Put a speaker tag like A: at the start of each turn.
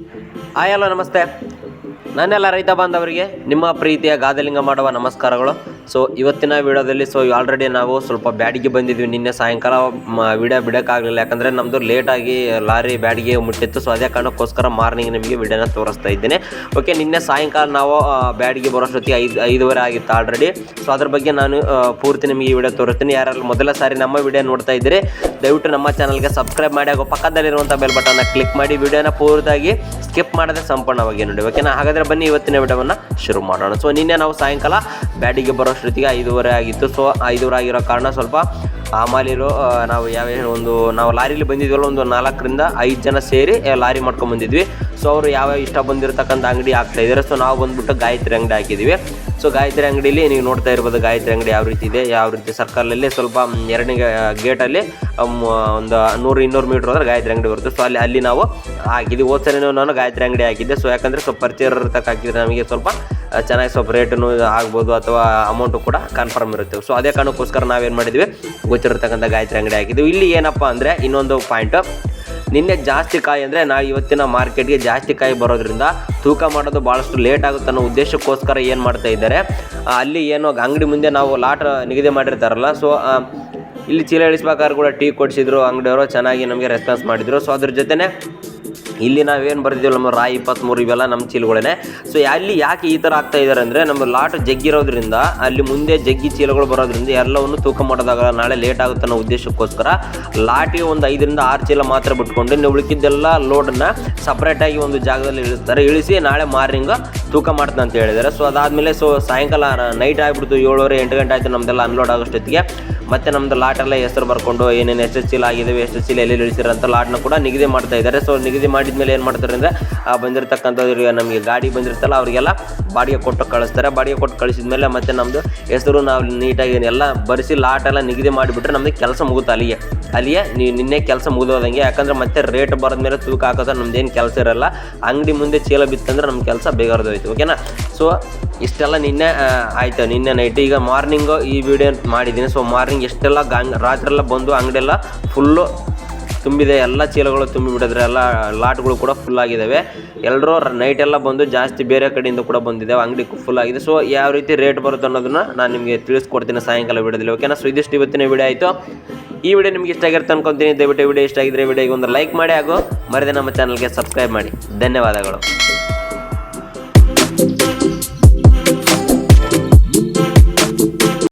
A: Hi, hello, ನಮಸ್ತೆ. ನನ್ನೆಲ್ಲ ರೈತ ಬಾಂಧವರಿಗೆ ನಿಮ್ಮ ಪ್ರೀತಿಯ ಗಾದಲಿಂಗ ಮಾಡುವ ನಮಸ್ಕಾರಗಳು. ಸೊ ಇವತ್ತಿನ ವಿಡಿಯೋದಲ್ಲಿ ಸೊ ಆಲ್ರೆಡಿ ನಾವು ಸ್ವಲ್ಪ ಬ್ಯಾಡಿಗೆ ಬಂದಿದ್ವಿ. ನಿನ್ನೆ ಸಾಯಂಕಾಲ ವಿಡಿಯೋ ಬಿಡೋಕ್ಕಾಗಲಿಲ್ಲ. ಯಾಕಂದರೆ ನಮ್ಮದು ಲೇಟಾಗಿ ಲಾರಿ ಬ್ಯಾಡಿಗೆ ಮುಟ್ಟಿತ್ತು. ಸೊ ಅದೇ ಕಾರಣಕ್ಕೋಸ್ಕರ ಮಾರ್ನಿಂಗ್ ನಿಮಗೆ ವಿಡಿಯೋನ ತೋರಿಸ್ತಾ ಇದ್ದೇನೆ. ಓಕೆ ನಿನ್ನೆ ಸಾಯಂಕಾಲ ನಾವು ಬ್ಯಾಡಿಗೆ ಬರೋಷ್ಟೊತ್ತಿಗೆ ಐದು, ಐದುವರೆ ಆಗಿತ್ತು ಆಲ್ರೆಡಿ ಸೊ ಅದ್ರ ಬಗ್ಗೆ ನಾನು ಪೂರ್ತಿ ನಿಮಗೆ ಈ ವಿಡಿಯೋ ತೋರಿಸ್ತೀನಿ. ಯಾರು ಮೊದಲ ಸಾರಿ ನಮ್ಮ ವಿಡಿಯೋ ನೋಡ್ತಾ ಇದ್ದೀರಿ ದಯವಿಟ್ಟು ನಮ್ಮ ಚಾನಲ್ಗೆ ಸಬ್ಸ್ಕ್ರೈಬ್ ಮಾಡಿ ಹಾಗೂ ಪಕ್ಕದಲ್ಲಿರುವಂಥ ಬೆಲ್ ಬಟನ್ನ ಕ್ಲಿಕ್ ಮಾಡಿ. ವಿಡಿಯೋನ ಪೂರ್ತಿಯಾಗಿ ಸ್ಕಿಪ್ ಮಾಡದೆ ಸಂಪೂರ್ಣವಾಗಿ ನೋಡಿ. ಓಕೆನಾ ಹಾಗಾದರೆ ಬನ್ನಿ ಇವತ್ತಿನ ವಿಡಿಯೋವನ್ನು ಶುರು ಮಾಡೋಣ. ಸೊ ನಿನ್ನೆ ನಾವು ಸಾಯಂಕಾಲ ಬ್ಯಾಡಿಗೆ ಶ್ರುತಿಗೆ ಐದೂವರೆ ಆಗಿತ್ತು. ಸೊ ಐದೂವರೆ ಆಗಿರೋ ಕಾರಣ ಸ್ವಲ್ಪ ಆಮಾಲಿರು ನಾವು ಯಾವ ಒಂದು, ನಾವು ಲಾರಿಲಿ ಬಂದಿದ್ವಲ್ಲ ಒಂದು ನಾಲ್ಕರಿಂದ ಐದು ಜನ ಸೇರಿ ಲಾರಿ ಮಾಡ್ಕೊಂಡು ಬಂದಿದ್ವಿ. ಸೊ ಅವರು ಯಾವ ಇಷ್ಟ ಬಂದಿರತಕ್ಕಂಥ ಅಂಗಡಿ ಹಾಕ್ತಾ ಇದ್ದಾರೆ. ಸೊ ನಾವು ಬಂದ್ಬಿಟ್ಟು ಗಾಯತ್ರಿ ಅಂಗಡಿ ಹಾಕಿದ್ದೀವಿ. ಸೊ ಗಾಯತ್ರಿ ಅಂಗಡಿಲಿ ನೀವು ನೋಡ್ತಾ ಇರ್ಬೋದು ಗಾಯತ್ರಿ ಅಂಗಡಿ ಯಾವ ರೀತಿ ಇದೆ, ಯಾವ ರೀತಿ ಸರ್ಕಲಲ್ಲಿ ಸ್ವಲ್ಪ ಎರಡನೇ ಗೇಟಲ್ಲಿ ಒಂದು ನೂರು ಇನ್ನೂರು ಮೀಟ್ರ್ ಹೋದ್ರೆ ಗಾಯತ್ರಿ ಅಂಗಡಿ ಬರುತ್ತೆ. ಸೊ ಅಲ್ಲಿ ಅಲ್ಲಿ ನಾವು ಹಾಕಿದ್ವಿ. ಹೋದ ನಾನು ಗಾಯತ್ರಿ ಅಂಗಡಿ ಹಾಕಿದ್ದೆ. ಸೊ ಯಾಕಂದರೆ ಸ್ವಲ್ಪ ಪರಿಚಯ ತಕ್ಕ ನಮಗೆ ಸ್ವಲ್ಪ ಚೆನ್ನಾಗಿ ಸ್ವಲ್ಪ ರೇಟನ್ನು ಆಗ್ಬೋದು ಅಥವಾ ಅಮೌಂಟು ಕೂಡ ಕನ್ಫರ್ಮ್ ಇರುತ್ತೆ. ಸೊ ಅದೇ ಕಾರಣಕ್ಕೋಸ್ಕರ ನಾವೇನು ಮಾಡಿದ್ವಿ, ಗೊತ್ತಿರತಕ್ಕಂಥ ಗಾಯತ್ರಿ ಅಂಗಡಿ ಹಾಕಿದ್ವಿ. ಇಲ್ಲಿ ಏನಪ್ಪ ಅಂದರೆ ಇನ್ನೊಂದು ಪಾಯಿಂಟು ನಿನ್ನೆ ಜಾಸ್ತಿ ಕಾಯಿ ಅಂದರೆ ನಾವು ಇವತ್ತಿನ ಮಾರ್ಕೆಟ್ಗೆ ಜಾಸ್ತಿ ಕಾಯಿ ಬರೋದ್ರಿಂದ ತೂಕ ಮಾಡೋದು ಭಾಳಷ್ಟು ಲೇಟ್ ಆಗುತ್ತೆ ಅನ್ನೋ ಉದ್ದೇಶಕ್ಕೋಸ್ಕರ ಏನು ಮಾಡ್ತಾ ಇದ್ದಾರೆ? ಅಲ್ಲಿ ಏನು ಅಂಗಡಿ ಮುಂದೆ ನಾವು ಲಾಟ್ ನಿಗದಿ ಮಾಡಿರ್ತಾರಲ್ಲ ಸೊ ಇಲ್ಲಿ ಚೀಲ ಇಳಿಸ್ಬೇಕಾದ್ರೆ ಕೂಡ ಟೀ ಕೊಡಿಸಿದ್ರು, ಅಂಗಡಿಯವರು ಚೆನ್ನಾಗಿ ನಮಗೆ ರೆಸ್ಪಾನ್ಸ್ ಮಾಡಿದರು. ಸೊ ಅದ್ರ ಜೊತೆನೇ ಇಲ್ಲಿ ನಾವೇನು ಬರ್ತಿದ್ದೀವಿ ನಮ್ಮ ರಾಯ್ ಇಪ್ಪತ್ತ್ಮೂರು ಇವೆಲ್ಲ ನಮ್ಮ ಚೀಲಗಳೇ ಸೊ ಅಲ್ಲಿ ಯಾಕೆ ಈ ಥರ ಆಗ್ತಾ ಇದ್ದಾರೆ ಅಂದರೆ, ನಮ್ಮ ಲಾಟ್ ಜಗ್ಗಿರೋದ್ರಿಂದ, ಅಲ್ಲಿ ಮುಂದೆ ಜಗ್ಗಿ ಚೀಲಗಳು ಬರೋದ್ರಿಂದ ಎಲ್ಲವನ್ನು ತೂಕ ಮಾಡೋದಾಗಲ್ಲ, ನಾಳೆ ಲೇಟ್ ಆಗುತ್ತೆ ಅನ್ನೋ ಉದ್ದೇಶಕ್ಕೋಸ್ಕರ ಲಾಟಿಗೆ ಒಂದು ಐದರಿಂದ ಆರು ಚೀಲ ಮಾತ್ರ ಬಿಟ್ಕೊಂಡು ಇನ್ನು ಉಳಿಕಿದ್ದೆಲ್ಲ ಲೋಡನ್ನು ಸಪ್ರೇಟಾಗಿ ಒಂದು ಜಾಗದಲ್ಲಿ ಇಳಿಸ್ತಾರೆ. ಇಳಿಸಿ ನಾಳೆ ಮಾರ್ನಿಂಗ್ ತೂಕ ಮಾಡ್ತಾನೆ ಅಂತ ಹೇಳಿದ್ದಾರೆ. ಸೊ ಅದಾದಮೇಲೆ ಸೊ ಸಾಯಂಕಾಲ ನೈಟ್ ಆಗಿಬಿಡ್ತು. ಏಳುವರೆ, ಎಂಟು ಗಂಟೆ ಆಯಿತು. ನಮ್ಮದೆಲ್ಲ ಅನ್ಲೋಡ್ ಆಗೋಷ್ಟೊತ್ತಿಗೆ. ಮತ್ತೆ ನಮ್ಮದು ಲಾಟೆಲ್ಲ ಹೆಸರು ಬರ್ಕೊಂಡು, ಏನೇನು ಎಷ್ಟು ಚೀಲ ಆಗಿದ್ದಾವೆ ಎಷ್ಟು ಚೀಲ ಎಲ್ಲಿ ಇಳಿಸಿರೋ ಅಂತ ಲಾಟ್ನ ಕೂಡ ನಿಗದಿ ಮಾಡ್ತಾ ಇದ್ದಾರೆ. ಸೊ ನಿಗದಿ ಮಾಡಿದ ಮೇಲೆ ಏನು ಮಾಡ್ತಾರೆ ಅಂದರೆ, ಆ ಬಂದಿರತಕ್ಕಂಥವ್ರಿಗೆ ನಮಗೆ ಗಾಡಿ ಬಂದಿರ್ತಲ್ಲ ಅವರಿಗೆಲ್ಲ ಬಾಡಿಗೆ ಕೊಟ್ಟು ಕಳಿಸ್ತಾರೆ. ಬಾಡಿಗೆ ಕೊಟ್ಟು ಕಳಿಸಿದ ಮೇಲೆ ಮತ್ತೆ ನಮ್ಮದು ಹೆಸರು ನಾವು ನೀಟಾಗಿ ಎಲ್ಲ ಬರೆಸಿ ಲಾಟೆಲ್ಲ ನಿಗದಿ ಮಾಡಿಬಿಟ್ರೆ ನಮಗೆ ಕೆಲಸ ಮುಗುತ್ತೆ ಅಲ್ಲಿಗೆ. ಅಲ್ಲಿಯೇ ನೀವು ನಿನ್ನೆ ಕೆಲಸ ಮುಗಿದೋದಂಗೆ. ಯಾಕಂದ್ರೆ ಮತ್ತೆ ರೇಟ್ ಬರೋದ ಮೇಲೆ ತೂಕ ನಮ್ದು ಏನು ಕೆಲಸ ಇರಲ್ಲ. ಅಂಗಡಿ ಮುಂದೆ ಚೀಲ ಬಿತ್ತಂದ್ರೆ ನಮ್ಮ ಕೆಲಸ ಬೇಗ ಓಕೆನಾ ಸೊ ಇಷ್ಟೆಲ್ಲ ನಿನ್ನೆ ಆಯಿತು, ನಿನ್ನೆ ನೈಟ್ ಈಗ ಮಾರ್ನಿಂಗು ಈ ವಿಡಿಯೋ ಮಾಡಿದ್ದೀನಿ. ಸೊ ಮಾರ್ನಿಂಗ್ ಎಷ್ಟೆಲ್ಲ ಗಾಂಗ್ ರಾತ್ರೆಲ್ಲ ಬಂದು ಅಂಗಡಿಯೆಲ್ಲ ಫುಲ್ಲು ತುಂಬಿದೆ. ಎಲ್ಲ ಚೀಲಗಳು ತುಂಬಿ ಬಿಟ್ಟಿದ್ರೆ, ಎಲ್ಲ ಲಾಟ್ಗಳು ಕೂಡ ಫುಲ್ ಆಗಿದ್ದಾವೆ ಎಲ್ಲರೂ ನೈಟ್ ಎಲ್ಲ ಬಂದು ಜಾಸ್ತಿ ಬೇರೆ ಕಡೆಯಿಂದ ಕೂಡ ಬಂದಿದ್ದಾವೆ ಅಂಗಡಿ ಫುಲ್ ಆಗಿದೆ. ಸೊ ಯಾವ ರೀತಿ ರೇಟ್ ಬರುತ್ತೆ ಅನ್ನೋದನ್ನ ನಾನು ನಿಮಗೆ ತಿಳಿಸ್ಕೊಡ್ತೀನಿ ಸಾಯಂಕಾಲ ವಿಡಿಯೋದಲ್ಲಿ ಓಕೆನಾ ಸೊ ಇದಿಷ್ಟು ಇವತ್ತಿನ ವಿಡಿಯೋ ಆಯಿತು. ಈ ವಿಡಿಯೋ ನಿಮ್ಗೆ ಇಷ್ಟ ಆಗಿರುತ್ತೆ ಅನ್ಕೊಂತೀನಿ. ದಯವಿಟ್ಟು ವಿಡಿಯೋ ಇಷ್ಟ ಆಗಿದ್ರೆ ವಿಡಿಯೋಗೆ ಒಂದು ಲೈಕ್ ಮಾಡಿ ಹಾಗೂ ಮರದೇ ನಮ್ಮ ಚಾನಲ್ಗೆ ಸಬ್ಸ್ಕ್ರೈಬ್ ಮಾಡಿ. ಧನ್ಯವಾದಗಳು.